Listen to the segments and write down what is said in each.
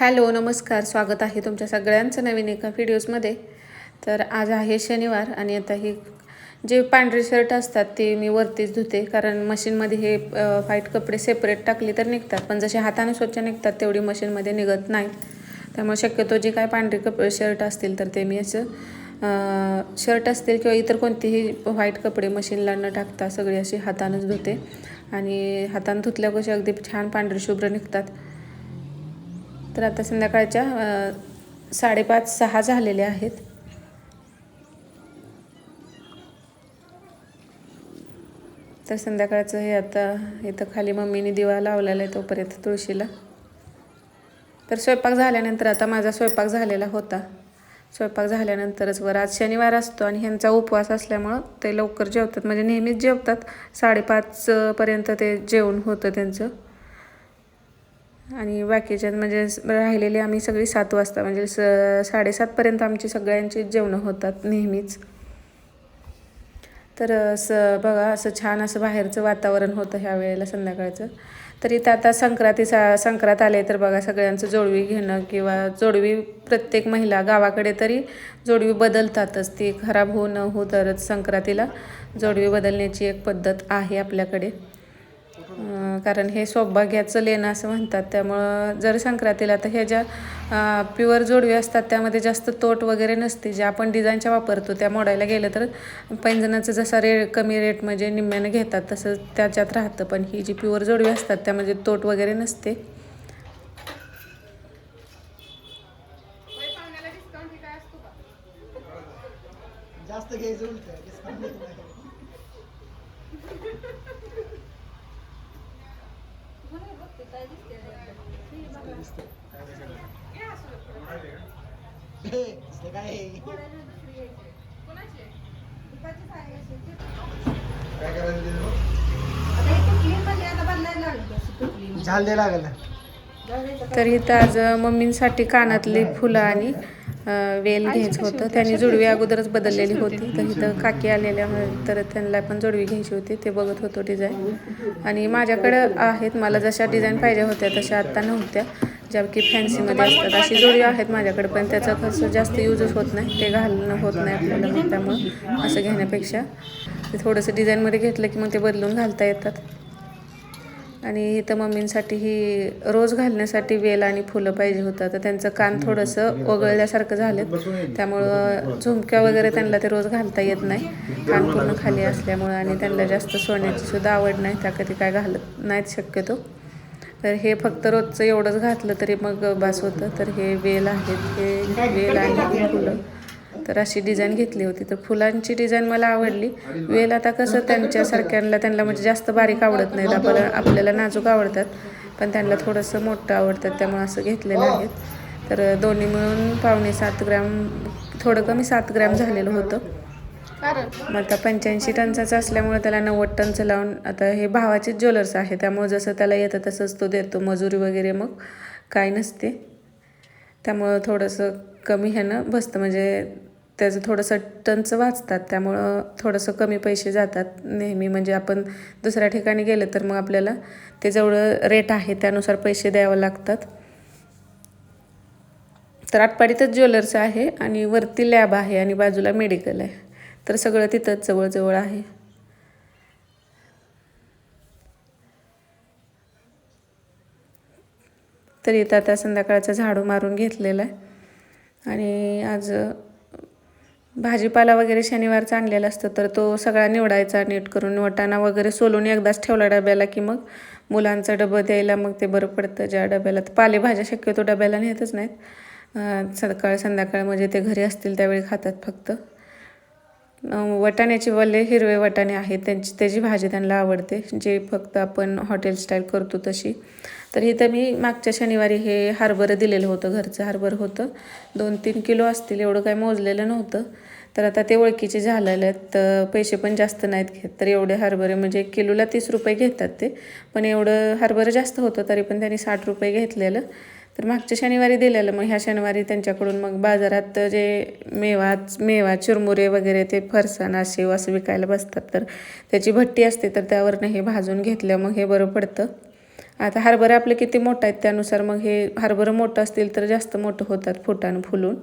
Hello नमस्कार. स्वागत आहे तुमच्या सगळ्यांचं नवीन एका व्हिडिओजमध्ये. तर आज आहे शनिवार आणि आता ही जे पांढरे शर्ट असतात ते मी वरतीच धुते. कारण मशीनमध्ये हे व्हाईट कपडे सेपरेट टाकले तर निघतात. पण जसे हाताने स्वच्छ निघतात तेवढी मशीनमध्ये निघत नाहीत. त्यामुळे शक्यतो जे काय पांढरे कपडे शर्ट असतील तर ते मी असं शर्ट असतील किंवा इतर कोणतेही व्हाईट कपडे मशीनला न टाकता सगळे असे हातानंच धुते. आणि हातानं धुतल्या कसे अगदी छान पांढरे शुभ्र निघतात. तर आता संध्याकाळच्या साडेपाच सहा झालेले आहेत. तर संध्याकाळचं हे आता इथं खाली मम्मीने दिवा लावलेला आहे तोपर्यंत तुळशीला. तर स्वयंपाक झाल्यानंतर आता माझा स्वयंपाक झालेला होता. स्वयंपाक झाल्यानंतरच वर आज शनिवार असतो आणि ह्यांचा उपवास असल्यामुळं ते लवकर जेवतात. म्हणजे नेहमीच जेवतात. साडेपाचपर्यंत ते जेवण होतं त्यांचं. आणि बाकीच्यात म्हणजे राहिलेली आम्ही सगळी सात वाजता म्हणजे स साडेसातपर्यंत आमची सगळ्यांची जेवणं होतात नेहमीच. तर असं बघा असं छान असं बाहेरचं वातावरण होतं ह्या वेळेला संध्याकाळचं. तर इथं आता संक्रांतीचा संक्रांत आले तर बघा सगळ्यांचं जोडवी घेणं किंवा जोडवी प्रत्येक महिला गावाकडे तरी जोडवी बदलतातच. ती खराब होऊ न हो तरच संक्रांतीला जोडवी बदलण्याची एक पद्धत आहे आपल्याकडे. कारण हे सौभाग्याचं लेणं असं म्हणतात. त्यामुळं जर संक्रांतीला तर ह्या ज्या प्युअर जोडवी असतात त्यामध्ये जास्त तोट वगैरे नसते. जे आपण डिझाईनच्या वापरतो त्या मोडायला गेलं तर पैंजणाचं जसा रे कमी रेट म्हणजे निम्म्यानं घेतात तसं त्याच्यात राहतं. पण ही जी प्युअर जोडवी असतात त्यामध्ये तोट वगैरे नसते. जास्त घ्यायचं उलट काय झाल तर इथं आज मम्मींसाठी कानातली फुलं आणि वेल घ्यायचं होतं. त्यांनी जोडवी अगोदरच बदललेली होती. तर इथं काकी आलेल्या तर त्यांना पण जोडवी घ्यायची होती. ते बघत होतो डिझाईन आणि माझ्याकडं आहेत. मला जशा डिझाईन पाहिजे होत्या तशा आत्ता नव्हत्या. ज्या की फॅन्सीमध्ये असतात. अशी जोडी आहेत माझ्याकडे पण त्याचं कसं जास्त यूजच होत नाही. ते घालणं होत नाही आपल्याला त्यामुळं असं घेण्यापेक्षा. ते थोडंसं डिझाईनमध्ये घेतलं की मग ते बदलून घालता येतात. आणि इथं मम्मींसाठी ही रोज घालण्यासाठी वेल आणि फुलं पाहिजे होतं. तर त्यांचं कान थोडंसं वगळल्यासारखं झालं. त्यामुळं झुमक्या वगैरे त्यांना ते रोज घालता येत नाही. कान पूर्ण खाली असल्यामुळं आणि त्यांना जास्त सोन्याची सुद्धा आवड नाही. त्या कधी काय घालत नाहीत शक्यतो. तर हे फक्त रोजचं एवढंच घातलं तरी मग बास होतं. तर हे वेल आहेत हे वेल आणि फुलं. तर अशी डिझाईन घेतली होती. तर फुलांची डिझाईन मला आवडली. वेल आता कसं त्यांच्यासारख्यांना त्यांना म्हणजे जास्त बारीक आवडत नाहीत. आपल्याला आपल्याला नाजूक आवडतात पण त्यांना थोडंसं मोठं आवडतात त्यामुळे असं घेतलेलं आहे. तर दोन्ही मिळून पावणे सात ग्रॅम थोडं कमी सात ग्रॅम झालेलं होतं. मग आता पंच्याऐंशी टनचाच असल्यामुळे त्याला नव्वद टनचं लावून आता हे भावाचेच ज्वेलर्स आहे त्यामुळे जसं त्याला येतं तसंच तो देतो मजुरी वगैरे मग काय नसते. त्यामुळं थोडंसं कमी ह्यानं बसतं. म्हणजे त्याचं थोडंसं टनचं वाचतात त्यामुळं थोडंसं कमी पैसे जातात नेहमी. म्हणजे आपण दुसऱ्या ठिकाणी गेलं तर मग आपल्याला ते जेवढं रेट आहे त्यानुसार पैसे द्यावं लागतात. तर आटपाडीतच ज्वेलर्स आहे आणि वरती लॅब आहे आणि बाजूला मेडिकल आहे. तर सगळं तिथंच जवळजवळ आहे. तर इथं आता संध्याकाळचं झाडू मारून घेतलेला आहे. आणि आज भाजीपाला वगैरे शनिवारचा आणलेला असतं तर तो सगळा निवडायचा नीट करून वटाणा वगैरे सोलून एकदाच ठेवला डब्याला की मग मुलांचा डबं द्यायला मग ते बरं पडतं ज्या डब्याला. तर पालेभाज्या शक्यतो डब्याला नेतच नाहीत. सकाळ संध्याकाळ म्हणजे ते घरी असतील त्यावेळी खातात फक्त. वटाण्याचे वल्ले हिरवे वटाणे आहेत त्यांची त्याची भाजी त्यांना आवडते. जे फक्त आपण हॉटेल स्टाईल करतो तशी. तर इथं मी मागच्या शनिवारी हे हार्बर दिलेलं होतं घरचं हार्बर होतं. दोन तीन किलो असतील एवढं काही मोजलेलं नव्हतं. तर आता ते ओळखीचे झालेले आहेत तर पैसे पण जास्त नाहीत घेत. तर एवढे हरभरे म्हणजे एक किलोला तीस रुपये घेतात ते. पण एवढं हरभरं जास्त होतं तरी पण त्यांनी साठ रुपये घेतलेलं. तर मागच्या शनिवारी दिलेलं मग ह्या शनिवारी त्यांच्याकडून मग बाजारात जे मेवा मेवा चिरमुरे वगैरे ते फरसाण शेव असं विकायला बसतात. तर त्याची भट्टी असते तर त्यावरनं हे भाजून घेतलं मग हे बरं पडतं. आता हरभरे आपले किती मोठं आहेत त्यानुसार मग हे हरभरं मोठं असतील तर जास्त मोठं होतात फुटानं फुलून.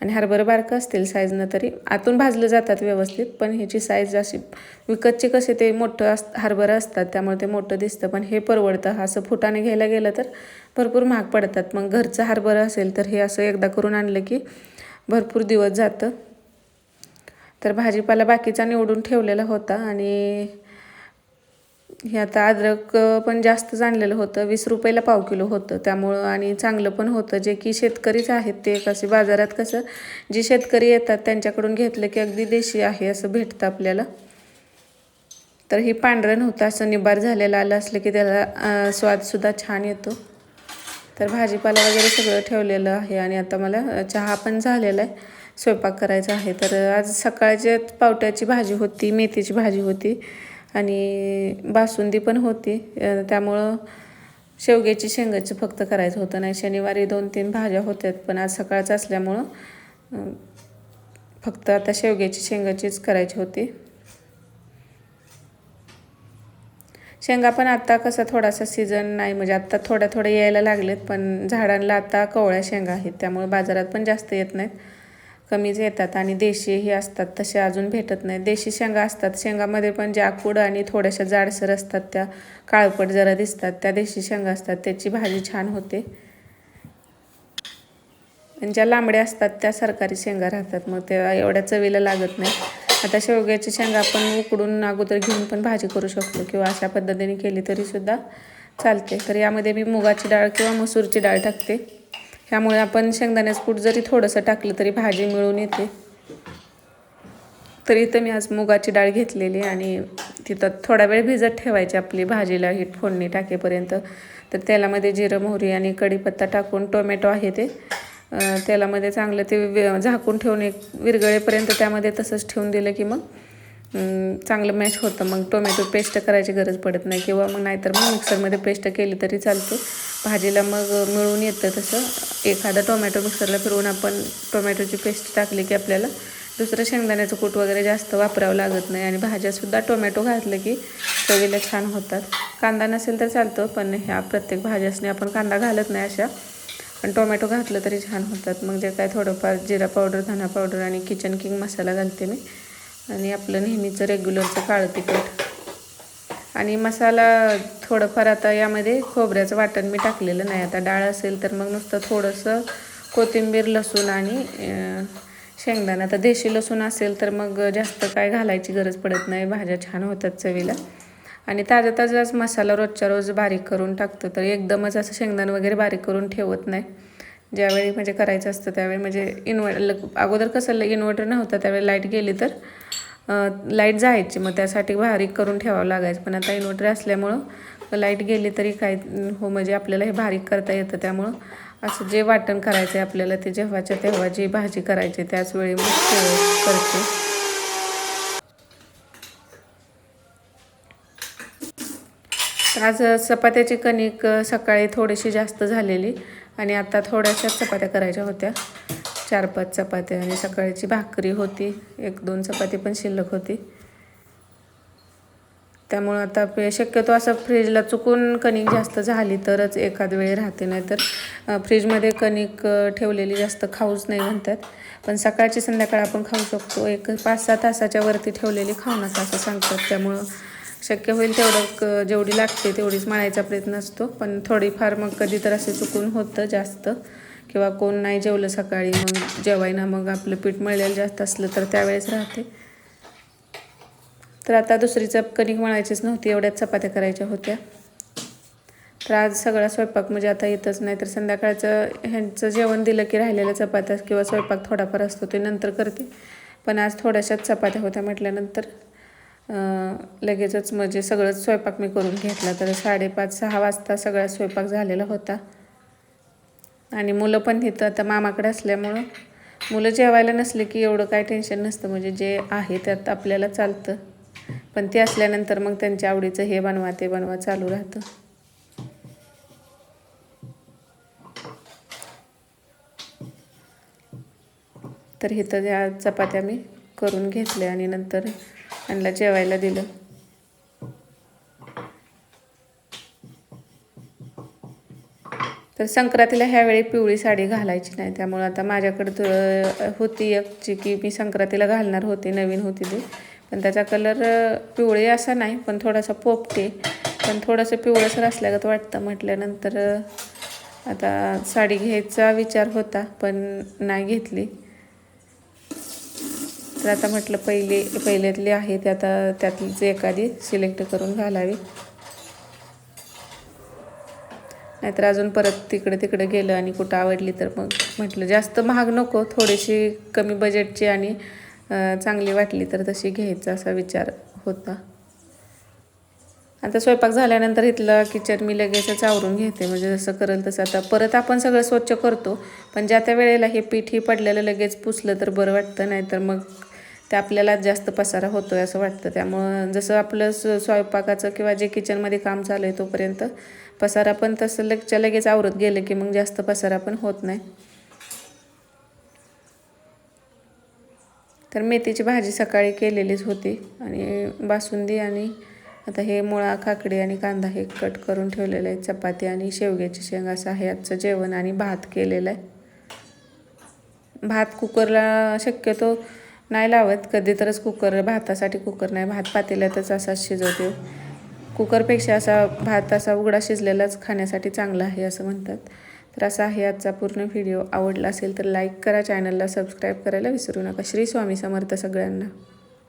आणि हरभरं बारकं असतील साईजनं तरी. आतून भाजलं जातात व्यवस्थित पण ह्याची साईज अशी विकतचे कसे ते मोठं अस हरभरं असतात त्यामुळे ते मोठं दिसतं. पण हे परवडतं. असं फुटाने घ्यायला गेलं तर भरपूर महाग पडतात. मग घरचं हरभरं असेल तर हे असं एकदा करून आणलं की भरपूर दिवस जातं. तर भाजीपाला बाकीचा निवडून ठेवलेला होता आणि हे आता अद्रक पण जास्तच आणलेलं होतं. वीस रुपयाला पाव किलो होतं. त्यामुळं आणि चांगलं पण होतं. जे की शेतकरीच आहेत ते कसे बाजारात कसं जे शेतकरी येतात त्यांच्याकडून घेतलं की अगदी देशी आहे असं भेटतं आपल्याला. तर हे पांढरं नव्हतं असं निबार झालेलं आलं असलं की त्याला स्वादसुद्धा छान येतो. तर भाजीपाला वगैरे सगळं ठेवलेलं आहे आणि आता मला चहा पण झालेला आहे. स्वयंपाक करायचा आहे. तर आज सकाळच्या पावट्याची भाजी होती मेथीची भाजी होती. आणि बासुंदी पण होती. त्यामुळं शेवग्याची शेंगाचं फक्त करायचं होतं. नाही शनिवारी दोन तीन भाज्या होत्यात पण आज सकाळचं असल्यामुळं फक्त आता शेवग्याची शेंगाचीच करायची होती. शेंगा पण आत्ता कसं थोडासा सीझन नाही म्हणजे आत्ता थोड्या थोड्या यायला लागलेत पण झाडांना आता कवळ्या शेंगा आहेत. त्यामुळे बाजारात पण जास्त येत नाहीत. कमीच येतात आणि देशीही असतात तसे अजून भेटत नाही देशी शेंगा असतात शेंगामध्ये पण जाकूड आणि थोड्याशा जाडसर असतात त्या काळपट जरा दिसतात त्या देशी शेंगा असतात त्याची भाजी छान होते. आणि ज्या लांबड्या असतात त्या सरकारी शेंगा राहतात मग त्या एवढ्या चवीला लागत नाही. आता शेवग्याची शेंगा आपण उकडून अगोदर घेऊन पण भाजी करू शकतो किंवा अशा पद्धतीने केली तरीसुद्धा चालते. तर यामध्ये मी मुगाची डाळ किंवा मसूरची डाळ टाकते. ह्यामुळे आपण शेंगदाण्याचं कूट जरी थोडंसं टाकलं तरी भाजी मिळून येते. तर इथं मी आज मुगाची डाळ घेतलेली आणि तिथं थोडा वेळ भिजत ठेवायची आपली भाजीला ही फोडणी टाकेपर्यंत. तर तेलामध्ये जिरं मोहरी आणि कढीपत्ता टाकून टोमॅटो आहे ते. तेलामध्ये चांगलं ते झाकून ठेवून एक विरगळेपर्यंत त्यामध्ये तसंच ठेवून दिलं की मग चांगलं मॅश होतं. मग टोमॅटो पेस्ट करायची गरज पडत नाही. किंवा मग नाहीतर मग मिक्सरमध्ये पेस्ट केली तरी चालते. भाजीला मग मिळून येतं तसं. एखादा टोमॅटो मिक्सरला फिरवून आपण टोमॅटोची पेस्ट टाकली की आपल्याला दुसरं शेंगदाण्याचं कूट वगैरे जास्त वापरावं लागत नाही. आणि भाज्यासुद्धा टोमॅटो घातलं की चवीला छान होतात. कांदा नसेल तर चालतं पण ह्या प्रत्येक भाज्यासने आपण कांदा घालत नाही अशा. पण टोमॅटो घातलं तरी छान होतात. मग जे काय थोडंफार जिरा पावडर धना पावडर आणि किचन किंग मसाला घालते मी. आणि आपलं नेहमीचं रेग्युलरचं काळं तिखट. आणि मसाला थोडंफार आता यामध्ये खोबऱ्याचं वाटण मी टाकलेलं नाही. आता डाळ असेल तर मग नुसतं थोडंसं कोथिंबीर लसूण आणि शेंगदाणा. आता देशी लसूण असेल तर मग जास्त काय घालायची गरज पडत नाही. भाज्या छान होतात चवीला. आणि ताजा ताजाच मसाला रोजच्या रोज बारीक करून टाकतो. तर एकदमच असं शेंगदाणं वगैरे बारीक करून ठेवत नाही. ज्यावेळी म्हणजे करायचं असतं त्यावेळी म्हणजे इन्व्हर्टर अगोदर कसं इन्व्हर्टर नव्हतं त्यावेळी लाइट गेली तर लाइट जायची. मग त्यासाठी बारीक करून ठेवावं लागायचं. पण आता इन्व्हर्टर असल्यामुळं लाइट गेली तरी काय हो म्हणजे आपल्याला हे बारीक करता येतं. त्यामुळं असं जे वाटण करायचं आहे आपल्याला ते जेव्हाच्या तेव्हा जी भाजी करायची त्याच वेळी मग करते. आज चपात्याची कणिक सकाळी थोडीशी जास्त झालेली. आणि आता थोड्याशाच चपात्या करायच्या होत्या. चार पाच चपात्या आणि सकाळची भाकरी होती. एक दोन चपाती पण शिल्लक होती. त्यामुळं आता पे शक्यतो असं फ्रीजला चुकून कणिक जास्त झाली तरच एखाद वेळी राहते. नाही तर फ्रीजमध्ये कणिक ठेवलेली जास्त खाऊच नाही म्हणतात. पण सकाळची संध्याकाळ आपण खाऊ शकतो. एक पाच सहा तासाच्या वरती ठेवलेली खाऊ नका असं सांगतात. त्यामुळं शक्य होईल तेवढं क जेवढी लागते तेवढीच मळायचा प्रयत्न असतो. पण थोडीफार मग कधी तर असे चुकून होतं जास्त. किंवा कोण नाही जेवलं सकाळी मग जेवायना मग आपलं पीठ मळलेलं जास्त असलं तर त्यावेळेस राहते. तर आता दुसरी चप कणिक मळायचीच नव्हती एवढ्याच चपात्या करायच्या होत्या. तर आज सगळा स्वयंपाक म्हणजे आता येतच नाही तर संध्याकाळचं ह्यांचं जेवण दिलं की राहिलेल्या चपात्या किंवा स्वयंपाक थोडाफार असतो ते नंतर करते. पण आज थोड्याशाच चपात्या होत्या म्हटल्यानंतर लगेचच म्हणजे सगळंच स्वयंपाक मी करून घेतला. तर साडेपाच सहा वाजता सगळा स्वयंपाक झालेला होता. आणि मुलं पण तिथं आता मामाकडे असल्यामुळं मुलं जेवायला नसले की एवढं काय टेन्शन नसतं. म्हणजे जे आहे त्यात आपल्याला चालतं. पण ते असल्यानंतर मग त्यांच्या आवडीचं हे बनवा ते बनवा चालू राहतं. तर इथं त्या चपात्या मी करून घेतल्या आणि नंतर त्यांना जेवायला दिलं. तर संक्रांतीला ह्यावेळी पिवळी साडी घालायची नाही त्यामुळं आता माझ्याकडे थोडं होती एक जी की मी संक्रांतीला घालणार होते नवीन होती ती. पण त्याचा कलर पिवळी असा नाही पण थोडासा पोपटे. पण थोडंसं पिवळसर असल्यागत वाटतं म्हटल्यानंतर आता साडी घ्यायचा विचार होता पण नाही घेतली. तर आता म्हटलं पहिले पहिल्यातली आहे ते आता त्यातलीच एखादी सिलेक्ट करून घालावी. नाहीतर अजून परत तिकडे तिकडे गेलं आणि कुठं आवडली तर मग म्हटलं जास्त महाग नको थोडीशी कमी बजेटची आणि चांगली वाटली तर तशी घ्यायचा असा विचार होता. आता स्वयंपाक झाल्यानंतर इथलं किचन मी लगेचच आवरून घेते म्हणजे जसं करेल तसं. आता परत आपण सगळं स्वच्छ करतो पण ज्या त्या वेळेला हे पीठ ही पडलेलं लगेच पुसलं तर बरं वाटतं नाहीतर मग ते आपल्याला जास्त पसारा होतो आहे असं वाटतं. त्यामुळं जसं आपलं स स्वयंपाकाचं किंवा जे किचनमध्ये काम चालू आहे तोपर्यंत पसारा पण तसं लगच्या लगेच आवरत गेलं की मग जास्त पसारा पण होत नाही. तर मेथीची भाजी सकाळी केलेलीच होती आणि बासुंदी आणि आता हे मुळा काकडी आणि कांदा हे कट करून ठेवलेलं आहे. चपाती आणि शेवग्याची शेंग असं आहे. आजचं जेवण आणि भात केलेलं आहे. भात कुकरला शक्यतो नाही लावत. कधी तरच कुकर भातासाठी कुकर नाही. भात पातेल्यातच असा शिजवते. कुकरपेक्षा असा भात असा उघडा शिजलेलाच खाण्यासाठी चांगला आहे असं म्हणतात. तर असा आहे आजचा पूर्ण व्हिडिओ आवडला असेल तर लाईक करा. चॅनलला सबस्क्राईब करायला विसरू नका. श्री स्वामी समर्थ सगळ्यांना.